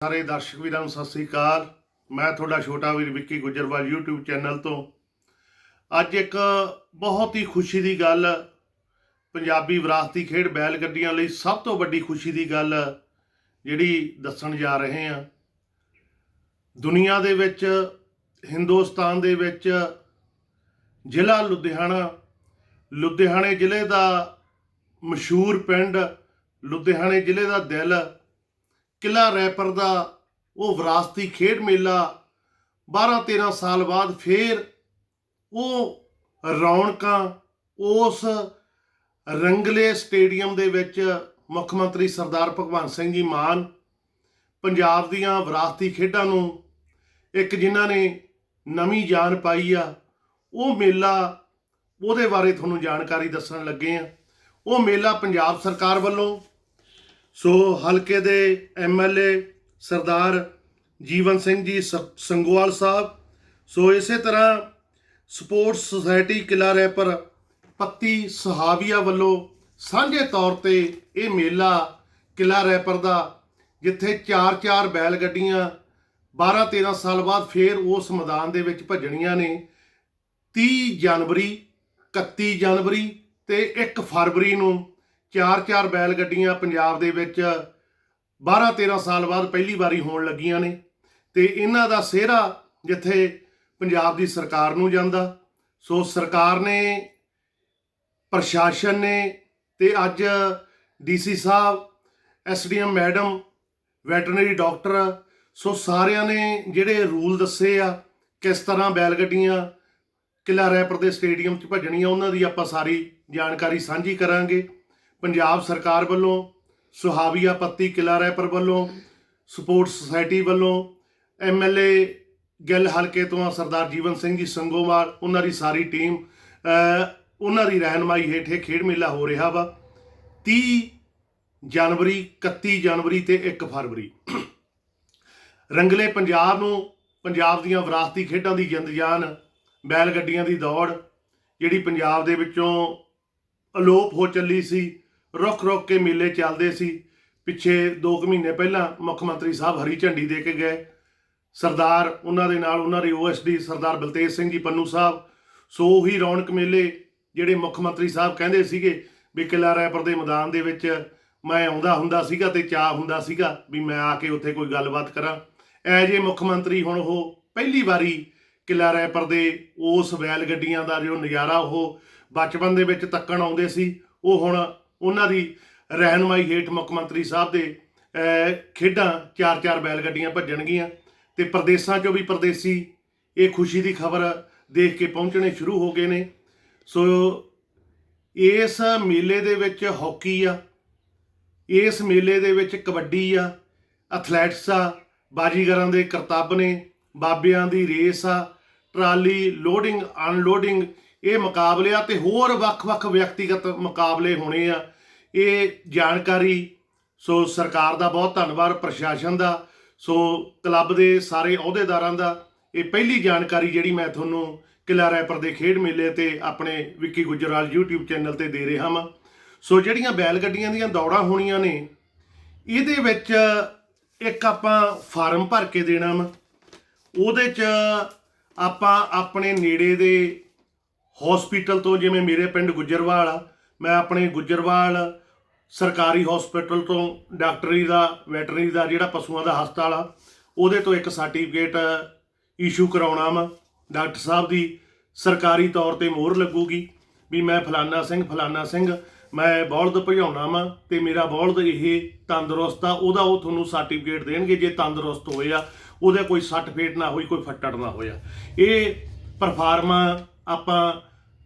ਸਾਰੇ ਦਰਸ਼ਕ ਵੀਰਾਂ ਨੂੰ ਸਤਿ ਸ੍ਰੀ ਅਕਾਲ। ਮੈਂ ਤੁਹਾਡਾ ਛੋਟਾ ਵੀਰ ਵਿੱਕੀ ਗੁਜਰਵਾਲ YouTube ਚੈਨਲ ਤੋਂ। ਅੱਜ ਇੱਕ ਬਹੁਤ ਹੀ ਖੁਸ਼ੀ ਦੀ ਗੱਲ, ਪੰਜਾਬੀ ਵਿਰਾਸਤੀ ਖੇਡ ਬੈਲ ਗੱਡੀਆਂ ਲਈ ਸਭ ਤੋਂ ਵੱਡੀ ਖੁਸ਼ੀ ਦੀ ਗੱਲ ਜਿਹੜੀ ਦੱਸਣ ਜਾ ਰਹੇ ਹਾਂ। ਦੁਨੀਆ ਦੇ ਵਿੱਚ, ਹਿੰਦੁਸਤਾਨ ਦੇ ਵਿੱਚ, ਜ਼ਿਲ੍ਹਾ ਲੁਧਿਆਣਾ, ਲੁਧਿਆਣੇ ਜ਼ਿਲ੍ਹੇ ਦਾ ਮਸ਼ਹੂਰ ਪਿੰਡ, ਲੁਧਿਆਣੇ ਜ਼ਿਲ੍ਹੇ ਦਾ ਦਿਲ ਕਿਲਾ ਰੈਪਰ ਦਾ ਉਹ ਵਿਰਾਸਤੀ ਖੇਡ ਮੇਲਾ 12-13 ਸਾਲ ਬਾਅਦ ਫੇਰ ਉਹ ਰੌਣਕਾਂ ਉਸ ਰੰਗਲੇ ਸਟੇਡੀਅਮ ਦੇ ਵਿੱਚ ਮੁੱਖ ਮੰਤਰੀ ਸਰਦਾਰ ਭਗਵੰਤ ਸਿੰਘ ਜੀ ਮਾਨ, ਪੰਜਾਬ ਦੀਆਂ ਵਿਰਾਸਤੀ ਖੇਡਾਂ ਨੂੰ ਇੱਕ ਜਿਨ੍ਹਾਂ ਨੇ ਨਵੀਂ ਜਾਨ ਪਾਈ ਆ, ਉਹ ਮੇਲਾ ਉਹਦੇ ਬਾਰੇ ਤੁਹਾਨੂੰ ਜਾਣਕਾਰੀ ਦੱਸਣ ਲੱਗੇ ਆ। ਉਹ ਮੇਲਾ ਪੰਜਾਬ ਸਰਕਾਰ ਵੱਲੋਂ ਸੋ ਹਲਕੇ ਦੇ ਐਮਐਲਏ ਸਰਦਾਰ ਜੀਵਨ ਸਿੰਘ ਜੀ ਸ- ਸੰਗੋਵਾਲ ਸਾਹਿਬ, ਸੋ ਇਸੇ ਤਰ੍ਹਾਂ ਸਪੋਰਟਸ ਸੁਸਾਇਟੀ ਕਿਲਾ ਰੈਪਰ ਪੱਤੀ ਸਹਾਵੀਆ ਵੱਲੋਂ ਸਾਂਝੇ ਤੌਰ ਤੇ ਇਹ ਮੇਲਾ ਕਿਲਾ ਰੈਪਰ ਦਾ, ਜਿੱਥੇ 4-4 ਬੈਲ ਗੱਡੀਆਂ 12-13 ਸਾਲ ਬਾਅਦ ਫੇਰ ਉਸ ਮੈਦਾਨ ਦੇ ਵਿੱਚ ਭੱਜਣੀਆਂ ਨੇ 30 ਜਨਵਰੀ 31 ਜਨਵਰੀ ਤੇ 1 ਫਰਵਰੀ ਨੂੰ। ਚਾਰ ਚਾਰ ਬੈਲ ਗੱਡੀਆਂ ਪੰਜਾਬ ਦੇ ਵਿੱਚ 12-13 ਸਾਲ ਬਾਅਦ ਪਹਿਲੀ ਵਾਰੀ ਹੋਣ ਲੱਗੀਆਂ ਨੇ ਤੇ ਇਹਨਾਂ ਦਾ ਸਿਹਰਾ ਜਿੱਥੇ ਪੰਜਾਬ ਦੀ ਸਰਕਾਰ ਨੂੰ ਜਾਂਦਾ। ਸੋ ਸਰਕਾਰ ਨੇ, ਪ੍ਰਸ਼ਾਸਨ ਨੇ ਤੇ ਅੱਜ DC sahib SDM madam, veterinary doctor, ਸੋ ਸਾਰਿਆਂ ਨੇ ਜਿਹੜੇ ਰੂਲ ਦੱਸੇ ਆ, ਕਿਸ ਤਰ੍ਹਾਂ ਬੈਲ ਗੱਡੀਆਂ ਕਿਲਾ ਰੈਪਰ ਦੇ ਸਟੇਡੀਅਮ 'ਚ ਭੱਜਣੀਆਂ, ਉਹਨਾਂ ਦੀ ਆਪਾਂ ਸਾਰੀ ਜਾਣਕਾਰੀ ਸਾਂਝੀ ਕਰਾਂਗੇ। ਪੰਜਾਬ ਸਰਕਾਰ ਵੱਲੋਂ, ਸੁਹਾਵੀਆ ਪੱਤੀ ਕਿਲਾ ਰੈਪਰ ਵੱਲੋਂ ਸਪੋਰਟਸ ਸੁਸਾਇਟੀ ਵੱਲੋਂ ਐਮਐਲਏ ਗਿੱਲ ਹਲਕੇ ਤੋਂ ਸਰਦਾਰ ਜੀਵਨ ਸਿੰਘ ਜੀ ਸੰਗੋਵਾਲ, ਉਹਨਾਂ ਦੀ ਸਾਰੀ ਟੀਮ ਉਹਨਾਂ ਦੀ ਰਹਿਨਮਾਈ ਹੇਠ ਇਹ ਖੇਡ ਮੇਲਾ ਹੋ ਰਿਹਾ ਵਾ। 30 ਜਨਵਰੀ 31 ਜਨਵਰੀ ਤੇ 1 ਫਰਵਰੀ। ਰੰਗਲੇ ਪੰਜਾਬ ਨੂੰ, ਪੰਜਾਬ ਦੀਆਂ ਵਿਰਾਸਤੀ ਖੇਡਾਂ ਦੀ ਜਿੰਦ ਜਾਨ ਬੈਲ ਗੱਡੀਆਂ ਦੀ ਦੌੜ, ਜਿਹੜੀ ਪੰਜਾਬ ਦੇ ਵਿੱਚੋਂ ਅਲੋਪ ਹੋ ਚੱਲੀ ਸੀ ਰੁੱਖ ਰੁੱਖ ਕੇ ਮੇਲੇ ਚੱਲਦੇ ਸੀ। ਪਿੱਛੇ 2 ਮਹੀਨੇ ਪਹਿਲਾਂ ਮੁੱਖ ਮੰਤਰੀ ਸਾਹਿਬ ਹਰੀ ਝੰਡੀ ਦੇ ਕੇ ਗਏ। ਸਰਦਾਰ ਉਹਨਾਂ ਦੇ ਨਾਲ ਉਹਨਾਂ ਦੇ ਓਐਸਡੀ ਸਰਦਾਰ ਬਲਤੇਜ ਸਿੰਘ ਜੀ ਪੰਨੂ ਸਾਹਿਬ। ਸੋ ਹੀ ਰੌਣਕ ਮੇਲੇ ਜਿਹੜੇ ਮੁੱਖ ਮੰਤਰੀ ਸਾਹਿਬ ਕਹਿੰਦੇ ਸੀਗੇ ਵੀ ਕਿਲਾ ਰੈਪਰ ਦੇ ਮੈਦਾਨ ਦੇ ਵਿੱਚ ਮੈਂ ਆਉਂਦਾ ਹੁੰਦਾ ਸੀਗਾ ਤੇ ਚਾਹ ਹੁੰਦਾ ਸੀਗਾ ਵੀ ਮੈਂ ਆ ਕੇ ਉੱਥੇ ਕੋਈ ਗੱਲਬਾਤ ਕਰਾਂ। ਐ ਜੇ ਮੁੱਖ ਮੰਤਰੀ ਹੁਣ ਉਹ ਪਹਿਲੀ ਵਾਰੀ ਕਿਲਾ ਰੈਪਰ ਦੇ ਉਸ ਵੈਲ ਗੱਡੀਆਂ ਦਾ ਜੋ ਨਜ਼ਾਰਾ ਉਹ ਬਚਪਨ ਦੇ ਵਿੱਚ ਤੱਕਣ ਆਉਂਦੇ ਸੀ, ਉਹ ਹੁਣ ਉਹਨਾਂ ਦੀ ਰਹਿਨਮਾਈ ਹੇਠ ਮੁੱਖ ਮੰਤਰੀ ਸਾਹਿਬ ਦੇ ਖੇਡਾਂ ਚਾਰ ਚਾਰ ਬੈਲ ਗੱਡੀਆਂ ਭੱਜਣਗੀਆਂ ਤੇ ਪ੍ਰਦੇਸਾਂ 'ਚੋਂ ਵੀ ਪ੍ਰਦੇਸੀ ਇਹ ਖੁਸ਼ੀ ਦੀ ਖਬਰ ਦੇਖ ਕੇ ਪਹੁੰਚਣੇ ਸ਼ੁਰੂ ਹੋ ਗਏ ਨੇ। ਸੋ ਇਸ ਮੇਲੇ ਦੇ ਵਿੱਚ ਹਾਕੀ ਆ, ਇਸ ਮੇਲੇ ਦੇ ਵਿੱਚ ਕਬੱਡੀ ਆ, ਐਥਲੈਟਿਕਸ ਆ, ਬਾਜੀਗਰਾਂ ਦੇ ਕਰਤੱਬ ਨੇ, ਬਾਬਿਆਂ ਦੀ ਰੇਸ ਆ, ਟਰਾਲੀ ਲੋਡਿੰਗ, ਅਨਲੋਡਿੰਗ ਇਹ ਮੁਕਾਬਲੇ ਆ ਤੇ ਹੋਰ ਵੱਖ-ਵੱਖ ਵਿਅਕਤੀਗਤ ਮੁਕਾਬਲੇ ਹੋਣੇ ਆ। ਇਹ ਜਾਣਕਾਰੀ, ਸੋ ਸਰਕਾਰ ਦਾ ਬਹੁਤ ਧੰਨਵਾਦ, ਪ੍ਰਸ਼ਾਸਨ ਦਾ, ਸੋ ਕਲੱਬ ਦੇ ਸਾਰੇ ਅਹੁਦੇਦਾਰਾਂ ਦਾ। ਇਹ ਪਹਿਲੀ ਜਾਣਕਾਰੀ ਜਿਹੜੀ ਮੈਂ ਤੁਹਾਨੂੰ ਕਿਲਾ ਰੈਪਰ ਦੇ ਖੇਡ ਮੇਲੇ ਤੇ ਆਪਣੇ ਵਿੱਕੀ ਗੁਜਰਾਲ YouTube ਚੈਨਲ ਤੇ ਦੇ ਰਿਹਾ ਹਾਂ ਸੋ ਜਿਹੜੀਆਂ ਬੈਲ ਗੱਡੀਆਂ ਦੀਆਂ ਦੌੜਾਂ ਹੋਣੀਆਂ ਨੇ, ਇਹਦੇ ਵਿੱਚ ਇੱਕ ਆਪਾਂ ਫਾਰਮ ਭਰ ਕੇ ਦੇਣਾ ਵਾ। ਉਹਦੇ 'ਚ ਆਪਾਂ ਆਪਣੇ ਨੇੜੇ ਦੇ ਹਸਪੀਟਲ ਤੋਂ ਜਿਵੇਂ ਮੇਰੇ ਪਿੰਡ ਗੁੱਜਰਵਾਲ ਆ, ਮੈਂ ਆਪਣੇ ਗੁੱਜਰਵਾਲ ਸਰਕਾਰੀ ਹਸਪੀਟਲ ਤੋਂ ਡਾਕਟਰੀ ਦਾ, ਵੈਟਰਨਰੀ ਦਾ ਜਿਹੜਾ ਪਸ਼ੂਆਂ ਦਾ ਹਸਪਤਾਲ ਆ, ਉਹਦੇ ਤੋਂ ਇੱਕ ਸਰਟੀਫਿਕੇਟ ਇਸ਼ੂ ਕਰਾਉਣਾ ਵਾ। ਡਾਕਟਰ ਸਾਹਿਬ ਦੀ ਸਰਕਾਰੀ ਤੌਰ ਤੇ ਮੋਹਰ ਲੱਗੂਗੀ ਵੀ ਮੈਂ ਫਲਾਨਾ ਸਿੰਘ ਫਲਾਨਾ ਸਿੰਘ, ਮੈਂ ਬੌਲਦ ਭਜਾਉਣਾ ਵਾ ਤੇ ਮੇਰਾ ਬੌਲਦ ਇਹ ਤੰਦਰੁਸਤ ਆ, ਉਹਦਾ ਉਹ ਤੁਹਾਨੂੰ ਸਰਟੀਫਿਕੇਟ ਦੇਣਗੇ ਜੇ ਤੰਦਰੁਸਤ ਹੋਇਆ ਉਹਦੇ ਕੋਈ ਸੱਟ ਫੇਟ ਨਾ ਹੋਈ, ਕੋਈ ਫੱਟੜ ਨਾ ਹੋਇਆ। ਇਹ ਪਰਫਾਰਮਾ ਆਪਾਂ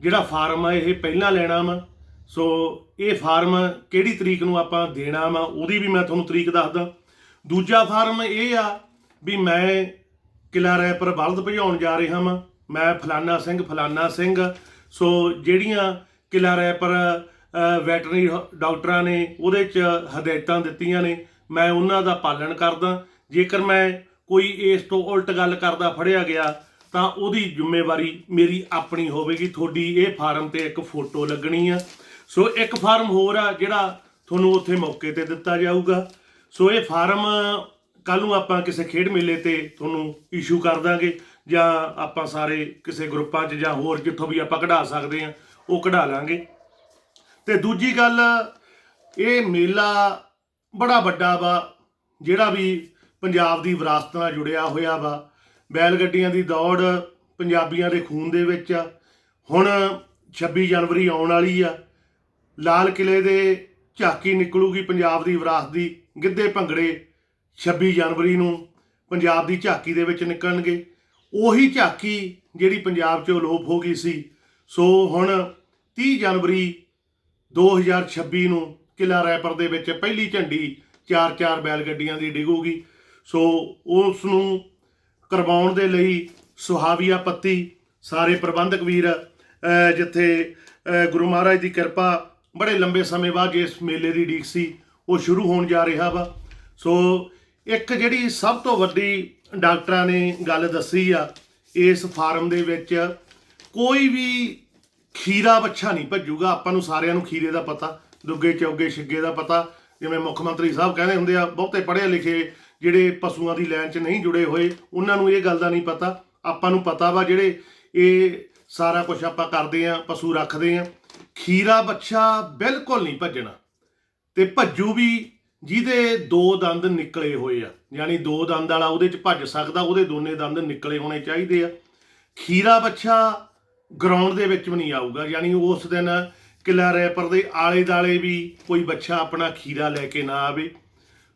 ਜਿਹੜਾ ਫਾਰਮ ਆ, ਇਹ ਪਹਿਲਾਂ ਲੈਣਾ ਵਾ। ਸੋ ਇਹ ਫਾਰਮ ਕਿਹੜੀ ਤਰੀਕ ਨੂੰ ਆਪਾਂ ਦੇਣਾ ਵਾ, ਉਹਦੀ ਵੀ ਮੈਂ ਤੁਹਾਨੂੰ ਤਰੀਕ ਦੱਸਦਾ। ਦੂਜਾ ਫਾਰਮ ਇਹ ਆ ਵੀ ਮੈਂ ਕਿਲਾ ਰੈਪਰ ਬਲਦ ਭਜਾਉਣ ਜਾ ਰਿਹਾ ਵਾਂ। ਮੈਂ ਫਲਾਨਾ ਸਿੰਘ ਫਲਾਨਾ ਸਿੰਘ। ਸੋ ਜਿਹੜੀਆਂ ਕਿਲਾ ਰੈਪਰ ਵੈਟਰਨਰੀ ਡਾਕਟਰਾਂ ਨੇ ਉਹਦੇ ਚ ਹਦਾਇਤਾਂ ਦਿੱਤੀਆਂ ਨੇ, ਮੈਂ ਉਹਨਾਂ ਦਾ ਪਾਲਣ ਕਰਦਾ। ਜੇਕਰ ਮੈਂ ਕੋਈ ਇਸ ਤੋਂ ਉਲਟ ਗੱਲ ਕਰਦਾ, ਫੜਿਆ ਗਿਆ ਤਾਂ ਉਹਦੀ ਜ਼ਿੰਮੇਵਾਰੀ ਮੇਰੀ ਆਪਣੀ ਹੋਵੇਗੀ, ਤੁਹਾਡੀ ਇਹ ਫਾਰਮ ਤੇ ਇੱਕ ਫੋਟੋ ਲੱਗਣੀ ਆ। ਸੋ ਇੱਕ ਫਾਰਮ ਹੋਰ ਆ ਜਿਹੜਾ ਤੁਹਾਨੂੰ ਉੱਥੇ ਮੌਕੇ ਤੇ ਦਿੱਤਾ ਜਾਊਗਾ। ਸੋ ਇਹ ਫਾਰਮ ਕੱਲ ਨੂੰ ਆਪਾਂ ਕਿਸੇ ਖੇਡ ਮੇਲੇ ਤੇ ਤੁਹਾਨੂੰ ਇਸ਼ੂ ਕਰ ਦਾਂਗੇ, ਜਾਂ ਆਪਾਂ ਸਾਰੇ ਕਿਸੇ ਗਰੁੱਪਾਂ 'ਚ ਜਾਂ ਹੋਰ ਜਿੱਥੋਂ ਵੀ ਆਪਾਂ ਕਢਾ ਸਕਦੇ ਆ, ਉਹ ਕਢਾ ਲਾਂਗੇ। ਤੇ ਦੂਜੀ ਗੱਲ, ਇਹ ਮੇਲਾ ਬੜਾ ਵੱਡਾ ਵਾ, ਜਿਹੜਾ ਵੀ ਪੰਜਾਬ ਦੀ ਵਿਰਾਸਤ ਨਾਲ ਜੁੜਿਆ ਹੋਇਆ ਵਾ। ਬੈਲ ਗੱਡੀਆਂ ਦੀ ਦੌੜ ਪੰਜਾਬੀਆਂ ਦੇ ਖੂਨ ਦੇ ਵਿੱਚ ਆ। ਹੁਣ 26 ਜਨਵਰੀ ਆਉਣ ਵਾਲੀ ਆ। ਲਾਲ ਕਿਲੇ ਦੇ ਝਾਕੀ ਨਿਕਲੂਗੀ ਪੰਜਾਬ ਦੀ ਵਿਰਾਸਤ ਦੀ। ਗਿੱਧੇ ਭੰਗੜੇ 26 ਜਨਵਰੀ ਨੂੰ ਪੰਜਾਬ ਦੀ ਝਾਕੀ ਦੇ ਵਿੱਚ ਨਿਕਲਣਗੇ। ਉਹੀ ਝਾਕੀ ਜਿਹੜੀ ਪੰਜਾਬ 'ਚੋਂ ਅਲੋਪ ਹੋ ਗਈ ਸੀ। ਸੋ ਹੁਣ 30 ਜਨਵਰੀ 2026 ਨੂੰ ਕਿਲਾ ਰੈਪਰ ਦੇ ਵਿੱਚ ਪਹਿਲੀ ਝੰਡੀ ਚਾਰ ਚਾਰ ਬੈਲ ਗੱਡੀਆਂ ਦੀ ਡਿਗੂਗੀ। ਸੋ ਉਸ ਨੂੰ ਕਰਵਾਉਣ ਦੇ ਲਈ ਸੁਹਾਵੀਆ ਪੱਤੀ, ਸਾਰੇ ਪ੍ਰਬੰਧਕ ਵੀਰ ਜਿੱਥੇ ਗੁਰੂ ਮਹਾਰਾਜ ਦੀ ਕਿਰਪਾ, ਬੜੇ ਲੰਬੇ ਸਮੇਂ ਬਾਅਦ ਇਸ ਮੇਲੇ ਦੀ ਡੀਕ ਸੀ, ਉਹ ਸ਼ੁਰੂ ਹੋਣ ਜਾ ਰਿਹਾ ਵਾ। ਸੋ, ਇੱਕ ਜਿਹੜੀ ਸਭ ਤੋਂ ਵੱਡੀ ਡਾਕਟਰਾਂ ਨੇ ਗੱਲ ਦੱਸੀ ਆ, ਇਸ ਫਾਰਮ ਦੇ ਵਿੱਚ ਕੋਈ ਵੀ ਖੀਰਾ ਬੱਚਾ ਨਹੀਂ ਭੱਜੂਗਾ, ਆਪਾਂ ਨੂੰ ਸਾਰਿਆਂ ਨੂੰ ਖੀਰੇ ਦਾ ਪਤਾ, ਦੁੱਗੇ, ਚੌਗੇ, ਛਿੱਗੇ ਦਾ ਪਤਾ, ਜਿਵੇਂ ਮੁੱਖ ਮੰਤਰੀ ਸਾਹਿਬ ਕਹਿੰਦੇ ਹੁੰਦੇ ਆ, ਬਹੁਤੇ ਪੜ੍ਹੇ ਲਿਖੇ ਜਿਹੜੇ ਪਸ਼ੂਆਂ ਦੀ ਲਾਈਨ 'ਚ ਨਹੀਂ ਜੁੜੇ ਹੋਏ, ਉਹਨਾਂ ਨੂੰ ਇਹ ਗੱਲ ਦਾ ਨਹੀਂ ਪਤਾ। ਆਪਾਂ ਨੂੰ ਪਤਾ ਵਾ ਜਿਹੜੇ ਇਹ ਸਾਰਾ ਕੁਝ ਆਪਾਂ ਕਰਦੇ ਆ, ਪਸ਼ੂ ਰੱਖਦੇ ਆ। ਖੀਰਾ ਬੱਚਾ ਬਿਲਕੁਲ ਨਹੀਂ ਭੱਜਣਾ। ਤੇ ਭੱਜੂ ਵੀ ਜਿਹਦੇ ਦੋ ਦੰਦ ਨਿਕਲੇ ਹੋਏ ਆ, ਯਾਨੀ ਦੋ ਦੰਦ ਵਾਲਾ ਉਹਦੇ 'ਚ ਭੱਜ ਸਕਦਾ, ਉਹਦੇ ਦੋਨੇ ਦੰਦ ਨਿਕਲੇ ਹੋਣੇ ਚਾਹੀਦੇ ਆ। ਖੀਰਾ ਬੱਚਾ ਗਰਾਊਂਡ ਦੇ ਵਿੱਚ ਵੀ ਨਹੀਂ ਆਊਗਾ, ਯਾਨੀ ਉਸ ਦਿਨ ਕਿਲਾ ਰੈਪਰ ਦੇ ਆਲੇ ਦਾਲੇ ਵੀ ਕੋਈ ਬੱਚਾ ਆਪਣਾ ਖੀਰਾ ਲੈ ਕੇ ਨਾ ਆਵੇ।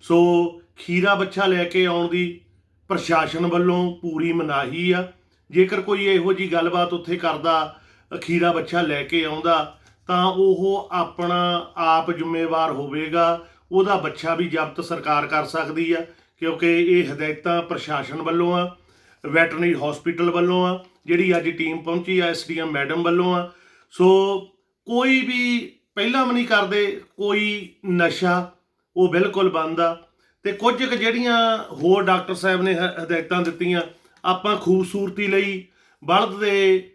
ਸੋ ਖੀਰਾ ਬੱਚਾ ਲੈ ਕੇ ਆਉਣ ਦੀ ਪ੍ਰਸ਼ਾਸਨ ਵੱਲੋਂ ਪੂਰੀ ਮਨਾਹੀ ਆ। ਜੇਕਰ ਕੋਈ ਇਹੋ ਜੀ ਗੱਲਬਾਤ ਉੱਥੇ ਕਰਦਾ, ਖੀਰਾ ਬੱਚਾ ਲੈ ਕੇ ਆਉਂਦਾ, ਤਾਂ ਉਹ ਆਪਣਾ ਆਪ ਜ਼ਿੰਮੇਵਾਰ ਹੋਵੇਗਾ। ਉਹਦਾ ਬੱਚਾ ਵੀ ਜ਼ਬਤ ਸਰਕਾਰ ਕਰ ਸਕਦੀ ਆ, ਕਿਉਂਕਿ ਇਹ ਹਦਾਇਤਾਂ ਪ੍ਰਸ਼ਾਸਨ ਵੱਲੋਂ ਆ, ਵੈਟਰਨਰੀ ਹਸਪੀਟਲ ਵੱਲੋਂ ਆ, ਜਿਹੜੀ ਅੱਜ ਟੀਮ ਪਹੁੰਚੀ ਆ, ਐਸਡੀਐਮ ਮੈਡਮ ਵੱਲੋਂ ਆ। ਸੋ ਕੋਈ ਵੀ ਪਹਿਲਾਂ ਵੀ ਨਹੀਂ ਕਰਦੇ, ਕੋਈ ਨਸ਼ਾ ਉਹ ਬਿਲਕੁਲ ਬੰਦ ਆ। ਤੇ ਕੁਝ ਕੁ ਜਿਹੜੀਆਂ ਹੋਰ ਡਾਕਟਰ ਸਾਹਿਬ ਨੇ ਹ- ਹਦਾਇਤਾਂ ਦਿੱਤੀਆਂ, ਆਪਾਂ ਖੂਬਸੂਰਤੀ ਲਈ ਬਲਦ ਦੇ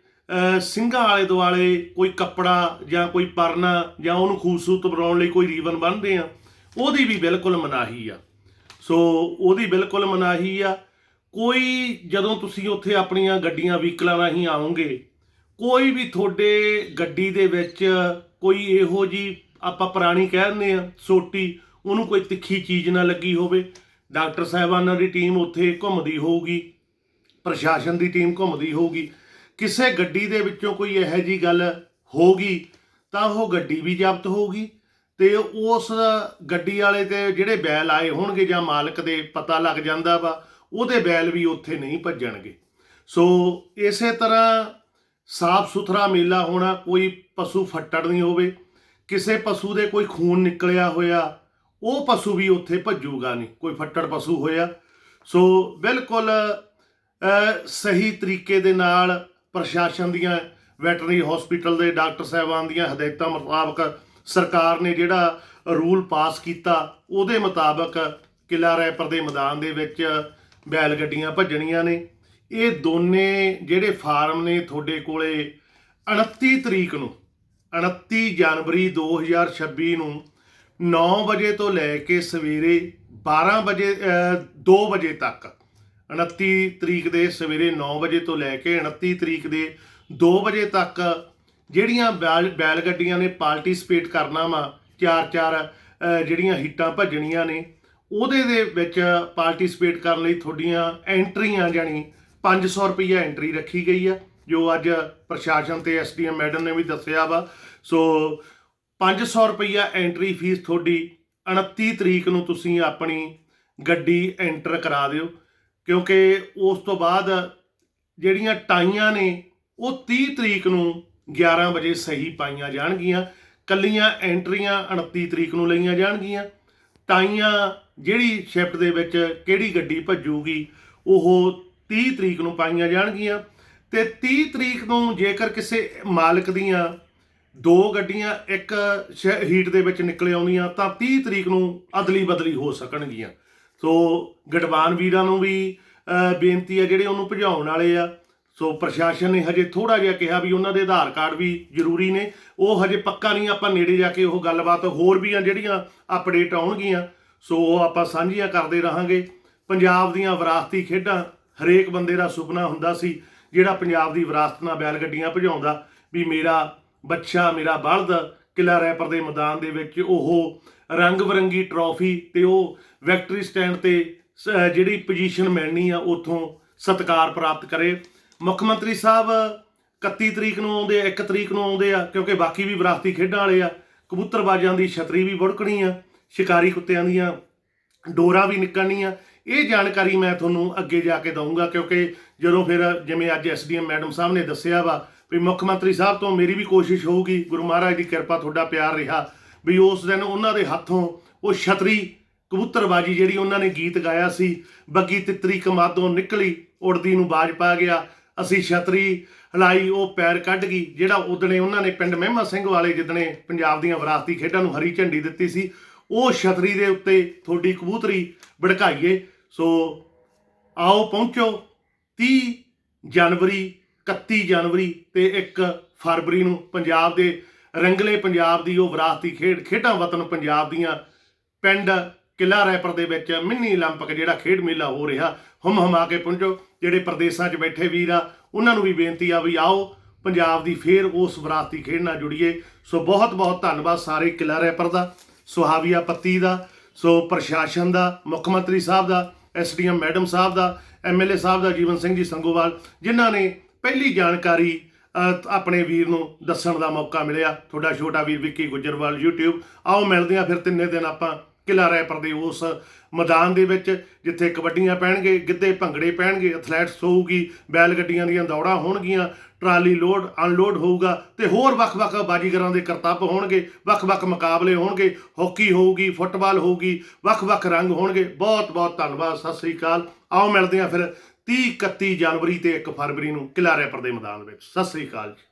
ਸਿੰਘਾਂ ਵਾਲੇ ਦੁਆਲੇ ਕੋਈ ਕੱਪੜਾ ਜਾਂ ਕੋਈ ਪਰਨਾ ਜਾਂ ਉਹਨੂੰ ਖੂਬਸੂਰਤ ਬਣਾਉਣ ਲਈ ਕੋਈ ਰੀਬਨ ਬੰਨਦੇ ਆ, ਉਹਦੀ ਵੀ ਬਿਲਕੁਲ ਮਨਾਹੀ ਆ। ਸੋ ਉਹਦੀ ਬਿਲਕੁਲ ਮਨਾਹੀ ਆ। ਕੋਈ ਜਦੋਂ ਤੁਸੀਂ ਉੱਥੇ ਆਪਣੀਆਂ ਗੱਡੀਆਂ, ਵਹੀਕਲਾਂ ਰਾਹੀਂ ਆਓਗੇ, ਕੋਈ ਵੀ ਤੁਹਾਡੇ ਗੱਡੀ ਦੇ ਵਿੱਚ ਕੋਈ ਇਹੋ ਜੀ ਆਪਾਂ ਪੁਰਾਣੀ ਕਹਿ ਦਿੰਦੇ ਆ, ਸੋਟੀ ਉਹਨੂੰ ਕੋਈ ਤਿੱਖੀ ਚੀਜ਼ ਨਾ ਲੱਗੀ ਹੋਵੇ। ਡਾਕਟਰ ਸਾਹਿਬਾਨਾਂ ਦੀ ਟੀਮ ਉੱਥੇ ਘੁੰਮਦੀ ਹੋਊਗੀ। ਪ੍ਰਸ਼ਾਸਨ ਦੀ ਟੀਮ ਘੁੰਮਦੀ ਹੋਊਗੀ। ਕਿਸੇ ਗੱਡੀ ਦੇ ਵਿੱਚੋਂ ਕੋਈ ਇਹੋ ਜੀ ਗੱਲ ਹੋਗੀ ਤਾਂ ਉਹ ਗੱਡੀ ਵੀ ਜ਼ਬਤ ਹੋਊਗੀ ਤੇ ਉਸ ਗੱਡੀ ਵਾਲੇ ਤੇ ਜਿਹੜੇ ਬੈਲ ਆਏ ਹੋਣਗੇ ਜਾਂ ਮਾਲਕ ਦੇ ਪਤਾ ਲੱਗ ਜਾਂਦਾ ਵਾ, ਉਹਦੇ ਬੈਲ ਵੀ ਉੱਥੇ ਨਹੀਂ ਭੱਜਣਗੇ। ਸੋ ਇਸੇ ਤਰ੍ਹਾਂ ਸਾਫ਼ ਸੁਥਰਾ ਮੇਲਾ ਹੋਣਾ, ਕੋਈ ਪਸ਼ੂ ਫੱਟੜ ਨਹੀਂ ਹੋਵੇ। ਕਿਸੇ ਪਸ਼ੂ ਦੇ ਕੋਈ ਖੂਨ ਨਿਕਲਿਆ ਹੋਇਆ ਉਹ ਪਸ਼ੂ ਵੀ ਉੱਥੇ ਭੱਜੂਗਾ ਨਹੀਂ, ਕੋਈ ਫੱਟੜ ਪਸ਼ੂ ਹੋਇਆ। ਸੋ ਬਿਲਕੁਲ ਸਹੀ ਤਰੀਕੇ ਦੇ ਨਾਲ ਪ੍ਰਸ਼ਾਸਨ ਦੀਆਂ, ਵੈਟਰਨਰੀ ਹਸਪੀਟਲ ਦੇ ਡਾਕਟਰ ਸਾਹਿਬਾਨ ਦੀਆਂ ਹਦਾਇਤਾਂ ਮੁਤਾਬਕ ਸਰਕਾਰ ਨੇ ਜਿਹੜਾ ਰੂਲ ਪਾਸ ਕੀਤਾ, ਉਹਦੇ ਮੁਤਾਬਕ ਕਿਲਾ ਰੈਪਰ ਦੇ ਮੈਦਾਨ ਦੇ ਵਿੱਚ ਬੈਲ ਗੱਡੀਆਂ ਭੱਜਣੀਆਂ ਨੇ। ਇਹ ਦੋਨੇ ਜਿਹੜੇ ਫਾਰਮ ਨੇ ਤੁਹਾਡੇ ਕੋਲੇ 29 ਤਰੀਕ ਨੂੰ 29 ਜਨਵਰੀ 2026 ਨੂੰ 9 ਵਜੇ ਤੋਂ ਲੈ ਕੇ ਸਵੇਰੇ 12 ਵਜੇ 2 ਵਜੇ ਤੱਕ 29 ਤਰੀਕ ਦੇ ਸਵੇਰੇ 9 ਵਜੇ ਤੋਂ ਲੈ ਕੇ 29 ਤਰੀਕ ਦੇ 2 ਵਜੇ ਤੱਕ ਜਿਹੜੀਆਂ ਬੈਲ ਬੈਲ ਗੱਡੀਆਂ ਨੇ ਪਾਰਟਿਸਿਪੇਟ ਕਰਨਾ ਵਾ, ਚਾਰ ਚਾਰ ਜਿਹੜੀਆਂ ਹਿੱਟਾਂ ਭੱਜਣੀਆਂ ਨੇ, ਉਹਦੇ ਦੇ ਵਿੱਚ ਪਾਰਟਿਸਿਪੇਟ ਕਰਨ ਲਈ ਤੁਹਾਡੀਆਂ ਐਂਟਰੀਆਂ ਜਾਣੀ 500 ਰੁਪਈਆ ਐਂਟਰੀ ਰੱਖੀ ਗਈ ਆ, ਜੋ ਅੱਜ ਪ੍ਰਸ਼ਾਸਨ ਤੇ ਐਸਡੀਐਮ ਮੈਡਮ ਨੇ ਵੀ ਦੱਸਿਆ ਵਾ। ਸੋ 500 ਰੁਪਈਆ ਐਂਟਰੀ ਫੀਸ ਤੁਹਾਡੀ 29 ਤਰੀਕ ਨੂੰ ਤੁਸੀਂ ਆਪਣੀ ਗੱਡੀ ਐਂਟਰ ਕਰਾ ਦਿਓ, ਕਿਉਂਕਿ ਉਸ ਤੋਂ ਬਾਅਦ ਜਿਹੜੀਆਂ ਟਾਈਆਂ ਨੇ ਉਹ 30 ਤਰੀਕ ਨੂੰ 11 ਵਜੇ ਸਹੀ ਪਾਈਆਂ ਜਾਣਗੀਆਂ, ਕੱਲੀਆਂ ਐਂਟਰੀਆਂ 29 ਤਰੀਕ ਨੂੰ ਲਈਆਂ ਜਾਣਗੀਆਂ, ਟਾਈਆਂ ਜਿਹੜੀ ਸ਼ਿਫਟ ਦੇ ਵਿੱਚ ਕਿਹੜੀ ਗੱਡੀ ਭੱਜੂਗੀ, ਉਹ 30 ਤਰੀਕ ਨੂੰ ਪਾਈਆਂ ਜਾਣਗੀਆਂ ਤੇ 30 ਤਰੀਕ ਨੂੰ ਜੇਕਰ ਕਿਸੇ ਮਾਲਕ ਦੀਆਂ ਦੋ ਗੱਡੀਆਂ, ਇੱਕ ਸ਼- ਹੀਟ ਦੇ ਵਿੱਚ ਨਿਕਲ ਆਉਂਦੀਆਂ, ਤਾਂ 30 ਤਰੀਕ ਨੂੰ ਅਦਲੀ ਬਦਲੀ ਹੋ ਸਕਣਗੀਆਂ। ਸੋ ਗੜਬਾਨ ਵੀਰਾਂ ਨੂੰ ਵੀ ਬੇਨਤੀ ਹੈ ਜਿਹੜੇ ਉਹਨੂੰ ਭਜਾਉਣ ਵਾਲੇ ਆ, ਸੋ ਪ੍ਰਸ਼ਾਸਨ ਨੇ ਹਜੇ ਥੋੜਾ ਜਿਹਾ ਕਿਹਾ ਵੀ ਉਹਨਾਂ ਦੇ ਆਧਾਰ ਕਾਰਡ ਵੀ ਜ਼ਰੂਰੀ ਨੇ। ਉਹ ਹਜੇ ਪੱਕਾ ਨਹੀਂ, ਆਪਾਂ ਨੇੜੇ ਜਾ ਕੇ ਉਹ ਗੱਲਬਾਤ ਹੋਰ ਵੀ ਆ ਜਿਹੜੀਆਂ ਅਪਡੇਟ ਆਉਣਗੀਆਂ, ਸੋ ਉਹ ਆਪਾਂ ਸਾਂਝੀਆਂ ਕਰਦੇ ਰਹਾਂਗੇ। ਪੰਜਾਬ ਦੀਆਂ ਵਿਰਾਸਤੀ ਖੇਡਾਂ, ਹਰੇਕ ਬੰਦੇ ਦਾ ਸੁਪਨਾ ਹੁੰਦਾ ਸੀ, ਜਿਹੜਾ ਪੰਜਾਬ ਦੀ ਵਿਰਾਸਤ ਨਾਲ ਬੈਲ ਗੱਡੀਆਂ ਭਜਾਉਂਦਾ, ਵੀ ਮੇਰਾ ਬੱਚਾ ਮੇਰਾ ਬਲਦ ਕਿਲਾ ਰੈਪਰ ਦੇ ਮੈਦਾਨ ਦੇ ਵਿੱਚ ਉਹ ਰੰਗ ਬਰੰਗੀ ਟਰੋਫੀ ਤੇ ਉਹ ਵੈਕਟਰੀ ਸਟੈਂਡ ਤੇ ਸ- ਜਿਹੜੀ ਪੋਜੀਸ਼ਨ ਮਿਲਣੀ ਆ, ਉਥੋਂ ਸਤਿਕਾਰ ਪ੍ਰਾਪਤ ਕਰੇ। ਮੁੱਖ ਮੰਤਰੀ ਸਾਹਿਬ 31 ਤਰੀਕ ਨੂੰ ਆਉਂਦੇ ਆ 1 ਤਰੀਕ ਨੂੰ ਆਉਂਦੇ ਆ, ਕਿਉਂਕਿ ਬਾਕੀ ਵੀ ਵਿਰਾਸਤੀ ਖੇਡਾਂ ਵਾਲੇ ਆ, ਕਬੂਤਰਬਾਜ਼ਾਂ ਦੀ ਛਤਰੀ ਵੀ ਬੁੜਕਣੀ ਆ, ਸ਼ਿਕਾਰੀ ਕੁੱਤਿਆਂ ਦੀਆਂ ਡੋਰਾ ਵੀ ਨਿਕਲਣੀਆਂ। ਇਹ ਜਾਣਕਾਰੀ ਮੈਂ ਤੁਹਾਨੂੰ ਅੱਗੇ ਜਾ ਕੇ ਦਊਂਗਾ, ਕਿਉਂਕਿ ਜਦੋਂ ਫਿਰ ਜਿਵੇਂ ਅੱਜ ਐਸਡੀਐਮ ਮੈਡਮ ਸਾਹਿਬ ਨੇ ਦੱਸਿਆ ਵਾ ਵੀ ਮੁੱਖ ਮੰਤਰੀ ਸਾਹਿਬ ਤੋਂ ਮੇਰੀ ਵੀ ਕੋਸ਼ਿਸ਼ ਹੋਊਗੀ, ਗੁਰੂ ਮਹਾਰਾਜ ਦੀ ਕਿਰਪਾ ਤੁਹਾਡਾ ਪਿਆਰ ਰਿਹਾ, ਵੀ ਉਸ ਦਿਨ ਉਹਨਾਂ ਦੇ ਹੱਥੋਂ ਉਹ ਛਤਰੀ ਕਬੂਤਰਬਾਜੀ ਜਿਹੜੀ ਉਹਨਾਂ ਨੇ ਗੀਤ ਗਾਇਆ ਸੀ, ਬੱਗੀ ਤਿੱਤਰੀ ਕਮਾਦੋਂ ਨਿਕਲੀ, ਉੜਦੀ ਨੂੰ ਬਾਜ ਪਾ ਗਿਆ, ਅਸੀਂ ਛਤਰੀ ਹਲਾਈ, ਉਹ ਪੈਰ ਕੱਢ ਗਈ, ਜਿਹੜਾ ਉਦਣੇ ਉਹਨਾਂ ਨੇ ਪਿੰਡ ਮਹਿਮਾ ਸਿੰਘ ਵਾਲੇ ਜਿੱਦਣੇ ਪੰਜਾਬ ਦੀਆਂ ਵਿਰਾਸਤੀ ਖੇਡਾਂ ਨੂੰ ਹਰੀ ਝੰਡੀ ਦਿੱਤੀ ਸੀ, ਉਹ ਛਤਰੀ ਦੇ ਉੱਤੇ ਤੁਹਾਡੀ ਕਬੂਤਰੀ ਭੜਕਾਈਏ, ਸੋ ਆਓ ਪਹੁੰਚੋ 30 ਜਨਵਰੀ 31 ਜਨਵਰੀ ਤੇ 1 ਫਰਵਰੀ ਨੂੰ ਪੰਜਾਬ ਦੇ ਰੰਗਲੇ ਪੰਜਾਬ ਦੀ ਉਹ ਵਿਰਾਸਤੀ ਖੇਡ ਖੇਡਾਂ ਵਤਨ ਪੰਜਾਬ ਦੀਆਂ ਪਿੰਡ ਕਿਲਾ ਰੈਪਰ ਦੇ ਵਿੱਚ ਮਿੰਨੀ 올림픽 ਜਿਹੜਾ ਖੇਡ ਮੇਲਾ ਹੋ ਰਿਹਾ ਹਮ ਹਮਾ ਕੇ ਪਹੁੰਚੋ ਜਿਹੜੇ ਪ੍ਰਦੇਸਾਂ 'ਚ ਬੈਠੇ ਵੀਰ ਆ ਉਹਨਾਂ ਨੂੰ ਵੀ ਬੇਨਤੀ ਆ ਵੀ ਆਓ ਪੰਜਾਬ ਦੀ ਫੇਰ ਉਸ ਵਿਰਾਸਤੀ ਖੇਡ ਨਾਲ ਜੁੜੀਏ ਸੋ ਬਹੁਤ ਬਹੁਤ ਧੰਨਵਾਦ ਸਾਰੇ ਕਿਲਾ ਰੈਪਰ ਦਾ ਸੁਹਾਵੀਆ ਪੱਤੀ ਦਾ ਸੋ ਪ੍ਰਸ਼ਾਸਨ ਦਾ ਮੁੱਖ ਮੰਤਰੀ ਸਾਹਿਬ ਦਾ ਐਸਡੀਐਮ ਮੈਡਮ ਸਾਹਿਬ ਦਾ ਐਮਐਲਏ ਸਾਹਿਬ ਦਾ ਜੀਵਨ ਸਿੰਘ ਜੀ ਸੰਗੋਵਾਲ ਜਿਨ੍ਹਾਂ ਨੇ ਪਹਿਲੀ ਜਾਣਕਾਰੀ ਆਪਣੇ ਵੀਰ ਨੂੰ ਦੱਸਣ ਦਾ ਮੌਕਾ ਮਿਲਿਆ। ਤੁਹਾਡਾ ਛੋਟਾ ਵੀਰ ਵਿੱਕੀ ਗੁੱਜਰਵਾਲ, YouTube ਆਓ ਮਿਲਦੇ ਆ ਫਿਰ ਤਿੰਨੇ ਦਿਨ ਆਪਾਂ ਕਿਲਾ ਰੈਪਰ ਦੇ ਉਸ ਮੈਦਾਨ ਦੇ ਵਿੱਚ, ਜਿੱਥੇ ਕਬੱਡੀਆਂ ਪੈਣਗੇ, ਗਿੱਧੇ ਭੰਗੜੇ ਪੈਣਗੇ, ਐਥਲੈਟਸ ਹੋਊਗੀ, ਬੈਲ ਗੱਡੀਆਂ ਦੀਆਂ ਦੌੜਾਂ ਹੋਣਗੀਆਂ, ਟਰਾਲੀ ਲੋਡ, ਅਨਲੋਡ ਹੋਊਗਾ ਤੇ ਹੋਰ ਵੱਖ-ਵੱਖ ਬਾਜੀਗਰਾਂ ਦੇ ਕਰਤੱਬ ਹੋਣਗੇ, ਵੱਖ-ਵੱਖ ਮੁਕਾਬਲੇ ਹੋਣਗੇ, ਹਾਕੀ ਹੋਊਗੀ, ਫੁੱਟਬਾਲ ਹੋਊਗੀ, ਵੱਖ-ਵੱਖ ਰੰਗ ਹੋਣਗੇ। ਬਹੁਤ-ਬਹੁਤ ਧੰਨਵਾਦ, ਸਤਿ ਸ੍ਰੀ ਅਕਾਲ। ਆਓ ਮਿਲਦੇ ਹਾਂ ਫਿਰ 30 31 ਜਨਵਰੀ ਤੇ 1 ਫਰਵਰੀ ਨੂੰ ਕਿਲਾ ਰੈਪਰ ਦੇ ਮੈਦਾਨ ਵਿੱਚ। ਸਤਿ ਸ੍ਰੀ ਅਕਾਲ ਜੀ।